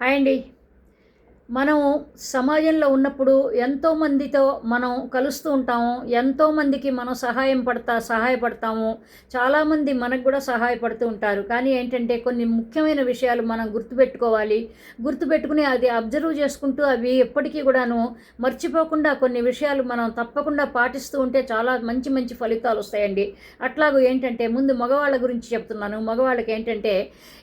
Hi అండి మనం సమాజంలో ఉన్నప్పుడు ఎంతోమందితో మనం కలుస్తూ ఉంటాము ఎంతోమందికి మనం సహాయం పడతా సహాయపడతాము. చాలామంది మనకు కూడా సహాయపడుతూ ఉంటారు. కానీ ఏంటంటే కొన్ని ముఖ్యమైన విషయాలు మనం గుర్తుపెట్టుకోవాలి. గుర్తుపెట్టుకుని అది అబ్జర్వ్ చేసుకుంటూ అవి ఎప్పటికీ కూడాను మర్చిపోకుండా కొన్ని విషయాలు మనం తప్పకుండా పాటిస్తూ ఉంటే చాలా మంచి మంచి ఫలితాలు వస్తాయండి. అట్లాగూ ఏంటంటే ముందు మగవాళ్ళ గురించి చెప్తున్నాను. మగవాళ్ళకి ఏంటంటే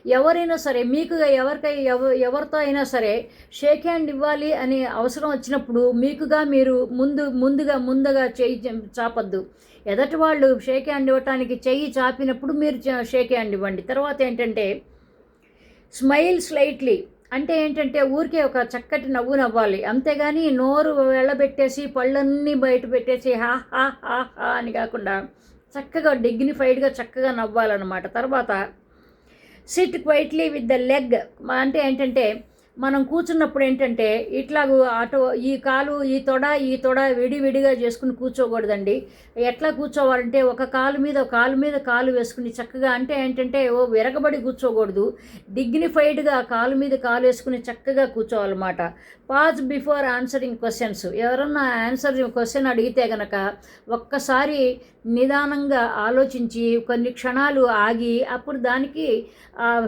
ఎవరైనా సరే మీకు ఎవరికై ఎవ ఎవరితో అయినా సరే షేక్ హ్యాండ్ ఇవ్వాలి అని అవసరం వచ్చినప్పుడు మీకుగా మీరు ముందు ముందుగా ముందుగా చేయి చాపద్దు. ఎదటి వాళ్ళు షేక్ హ్యాండ్ ఇవ్వటానికి చెయ్యి చాపినప్పుడు మీరు షేక్ హ్యాండ్ ఇవ్వండి. తర్వాత ఏంటంటే స్మైల్ స్లైట్లీ. అంటే ఏంటంటే ఊరికే ఒక చక్కటి నవ్వు నవ్వాలి. అంతేగాని నోరు వెళ్ళబెట్టేసి పళ్ళన్నీ బయట పెట్టేసి హా హా హా హా అని కాకుండా చక్కగా డిగ్నిఫైడ్గా చక్కగా నవ్వాలన్నమాట. తర్వాత sit quietly with the leg. అంటే ఏంటంటే మనం కూర్చున్నప్పుడు ఏంటంటే ఇట్లాగూ అటు ఈ కాలు ఈ తొడ ఈ తొడ విడివిడిగా చేసుకుని కూర్చోకూడదండి. ఎట్లా కూర్చోవాలంటే ఒక కాలు మీద కాలు మీద కాలు వేసుకుని చక్కగా అంటే ఏంటంటే ఓ విరగబడి కూర్చోకూడదు. డిగ్నిఫైడ్గా కాలు మీద కాలు వేసుకుని చక్కగా కూర్చోవాలన్నమాట. Pause before answering questions. ఎవరన్నా ఆన్సర్ క్వశ్చన్ అడిగితే గనక ఒక్కసారి నిదానంగా ఆలోచించి కొన్ని క్షణాలు ఆగి అప్పుడు దానికి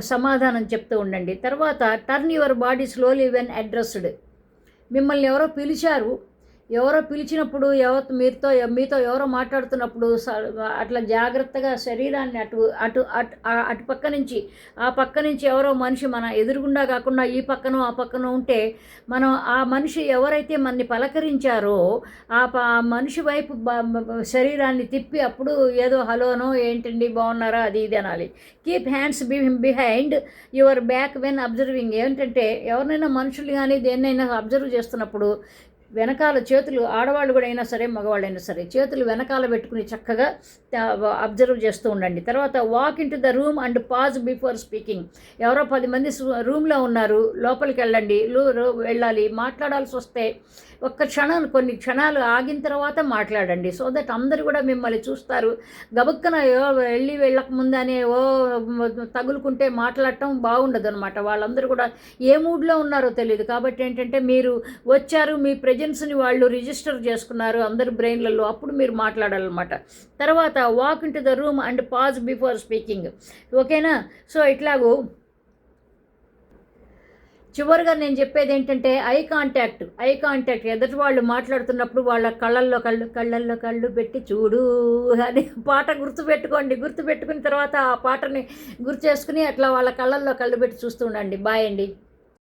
సమాధానం చెప్తూ ఉండండి. తర్వాత turn your body slowly when addressed? మిమ్మల్ని ఎవరో పిలిచారు ఎవరో పిలిచినప్పుడు ఎవరు మీతో మీతో ఎవరో మాట్లాడుతున్నప్పుడు అట్లా జాగ్రత్తగా శరీరాన్ని అటు అటు అటు అటు పక్క నుంచి ఆ పక్క నుంచి ఎవరో మనిషి మన ఎదురుగుండా కాకుండా ఈ పక్కన ఆ పక్కన ఉంటే మనం ఆ మనిషి ఎవరైతే మనని పలకరించారో ఆ మనిషి వైపు శరీరాన్ని తిప్పి అప్పుడు ఏదో హలోనో ఏంటండి బాగున్నారా? అది ఇది అనాలి. Keep hands be behind your back when observing ఏంటంటే ఎవరినైనా మనుషులు కానీ దేన్నైనా అబ్జర్వ్ చేస్తున్నప్పుడు వెనకాల చేతులు ఆడవాళ్ళు కూడా అయినా సరే మగవాళ్ళైనా సరే చేతులు వెనకాల పెట్టుకుని చక్కగా అబ్జర్వ్ చేస్తూ ఉండండి. తర్వాత walk into the room and pause before speaking ఎవరో పది మంది రూమ్లో ఉన్నారు. లోపలికి వెళ్ళండి. వెళ్ళాలి. మాట్లాడాల్సి వస్తే ఒక్క క్షణం కొన్ని క్షణాలు ఆగిన తర్వాత మాట్లాడండి. సో దట్ అందరు కూడా మిమ్మల్ని చూస్తారు. గబుక్కన వెళ్ళి వెళ్ళక ముందనే ఓ తగులుకుంటే మాట్లాడటం బాగుండదు అనమాట వాళ్ళందరూ కూడా ఏ మూడ్లో ఉన్నారో తెలియదు కాబట్టి ఏంటంటే మీరు వచ్చారు మీ ప్రజెన్స్ని వాళ్ళు రిజిస్టర్ చేసుకున్నారు అందరి బ్రెయిన్లలో అప్పుడు మీరు మాట్లాడాలన్నమాట. తర్వాత walk into the room and pause before speaking ఓకేనా? సో ఇట్లాగూ చివరిగా నేను చెప్పేది ఏంటంటే ఐ కాంటాక్ట్ ఐ కాంటాక్ట్ ఎదుటి వాళ్ళు మాట్లాడుతున్నప్పుడు వాళ్ళ కళ్ళల్లో కళ్ళు కళ్ళల్లో కళ్ళు పెట్టి చూడు అని పాట గుర్తుపెట్టుకోండి. గుర్తుపెట్టుకున్న తర్వాత ఆ పాటని గుర్తు చేసుకుని అట్లా వాళ్ళ కళ్ళల్లో కళ్ళు పెట్టి చూస్తూ ఉండండి. బాయ్ అండి.